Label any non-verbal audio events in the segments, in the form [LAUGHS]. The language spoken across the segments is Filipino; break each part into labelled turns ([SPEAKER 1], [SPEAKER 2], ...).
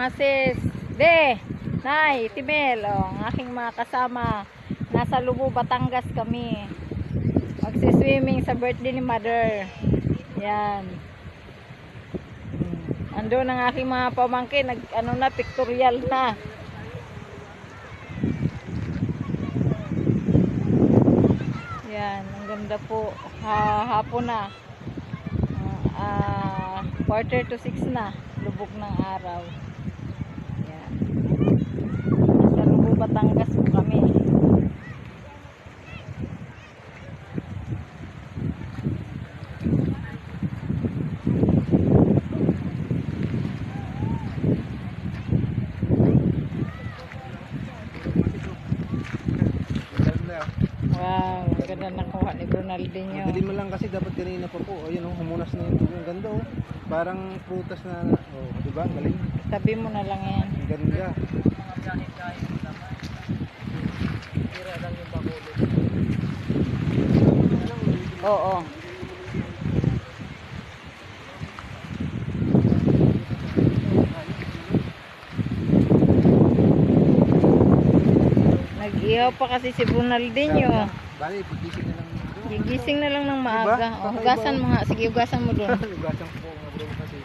[SPEAKER 1] mga sis. De, Nay, Timel, oh, ang aking mga kasama. Nasa Lubo, Batangas kami. Magsiswimming sa birthday ni Mother. Yan. Hmm. Ando ang aking mga pamangkin, nag, ano na, pictorial na. Yan, ang ganda po. Ha, hapon na. Ah, ah, quarter to six na. Lubog ng araw. Yan. Sa Lubo, Batangas po kami. Wow, ang ganda nakuha ni Ronaldinho.
[SPEAKER 2] Madali mo lang kasi dapat kanina pa po. Ayun oh, humunas na yung tubig. Ang ganda oh. Parang prutas na, oh, di ba? Galing.
[SPEAKER 1] Tabi mo na lang yan.
[SPEAKER 2] Ang ganda.
[SPEAKER 1] Oo. Nag-ihaw pa kasi si Ronaldinho.
[SPEAKER 2] Bali, pagising na lang.
[SPEAKER 1] Gigising na lang ng maaga.
[SPEAKER 2] Diba?
[SPEAKER 1] O, hugasan mo nga. Sige, hugasan mo [LAUGHS] doon.
[SPEAKER 2] Lugasan ko mga bro kasi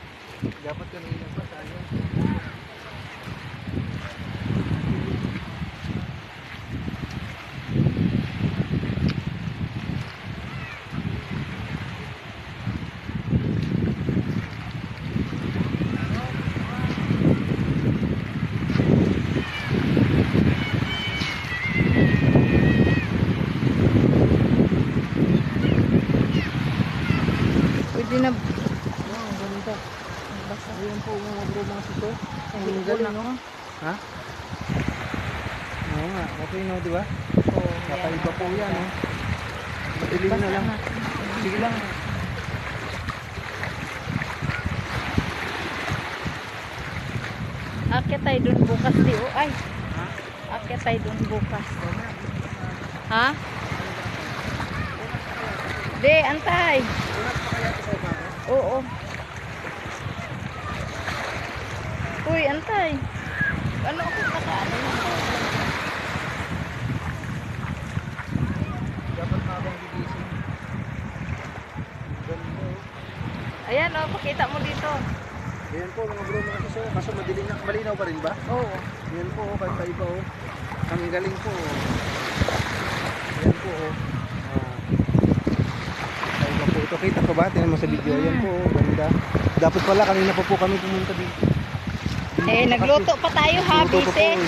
[SPEAKER 2] dapat kanina pa tayo.
[SPEAKER 1] Pwede na.
[SPEAKER 2] Oh, ang ganda.
[SPEAKER 1] Basta.
[SPEAKER 2] Ayun po mga bro mga sito. Ang galing no? Ha? Oo nga, okay no, di ba?
[SPEAKER 1] Oo,
[SPEAKER 2] Kakaiba po yan, no? Madilim na lang. Sige lang.
[SPEAKER 1] Akit tayo doon bukas di. Oh, ay. Akit tayo doon bukas. Ha? De, antay. Oo. Uy, antay. Ano ako kakaano?
[SPEAKER 2] Dapat na gigising. Ganda oh.
[SPEAKER 1] Ayan oh, pakita mo dito.
[SPEAKER 2] Ayan po mga bro mga siso. Kaso madilim na. Malinaw pa rin ba?
[SPEAKER 1] Oo.
[SPEAKER 2] Ayan po, oh, kahit iba oh. Ang galing po. oh. Ayan po oh. Ah. Kaiba po ito. Kita ko ba? Tingnan mo sa video. Ayan po, oh. ganda. Dapat pala kanina pa po kami pumunta dito.
[SPEAKER 1] Eh, nagluto pa tayo ha,
[SPEAKER 2] Luto
[SPEAKER 1] bise.
[SPEAKER 2] eh.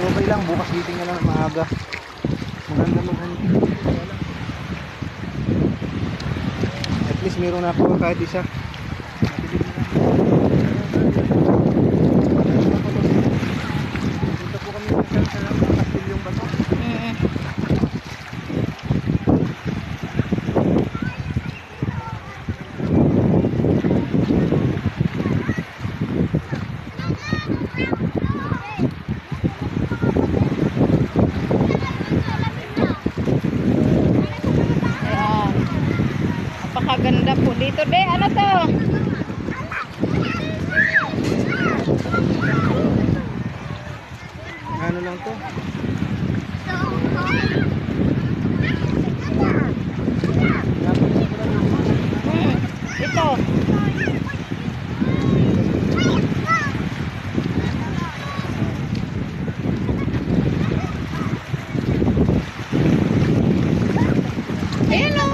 [SPEAKER 2] Okay lang, bukas meeting na lang maaga. Maganda mag-hunting. At least meron na ako kahit isa. Dito po kami sa sa Castilyong Bato.
[SPEAKER 1] Mm. Ayan. De, ano to?
[SPEAKER 2] Ano lang to?
[SPEAKER 1] Hmm. Ito. Ayan o.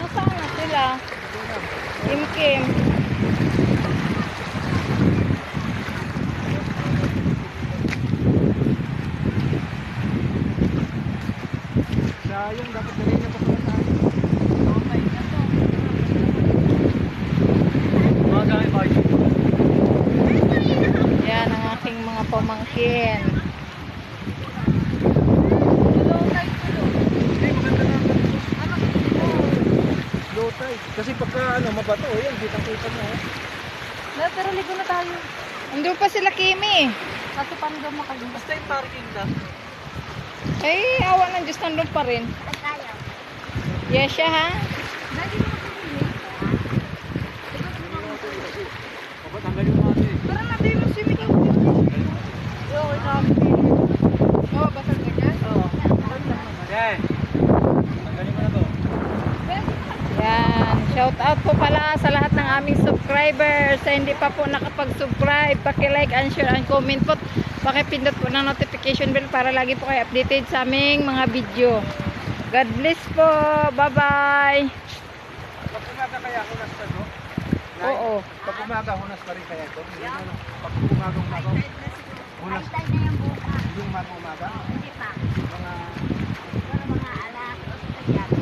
[SPEAKER 1] Nasaan na sila? Kim Kim.
[SPEAKER 2] Sayang, dapat kanina pa pala tayo.
[SPEAKER 1] Yan ang aking mga pamangkin.
[SPEAKER 2] Low tide. Kasi pagka ano, bato, oh, yan, kitang-kita mo. oh.
[SPEAKER 1] Na, pero ligo na tayo. Andun pa sila Kimi. Kaso paano daw makagawa?
[SPEAKER 2] Basta yung parking lang.
[SPEAKER 1] Ay, awa ng Diyos, nandun pa rin. Yes siya ha?
[SPEAKER 2] Tanggalin mo natin.
[SPEAKER 1] Tara Shout out po pala sa lahat ng aming subscribers. Sa hindi pa po nakapag-subscribe, paki-like and share and comment po. Paki-pindot po ng notification bell para lagi po kayo updated sa aming mga video. God bless po. Bye-bye.
[SPEAKER 2] Pag umaga kaya hunas ka do?
[SPEAKER 1] Oo.
[SPEAKER 2] Pag umaga hunas pa rin kaya do? Pag umaga umaga. Hunas.
[SPEAKER 3] Yung
[SPEAKER 2] umaga umaga?
[SPEAKER 3] Hindi pa. Mga mga alas o sa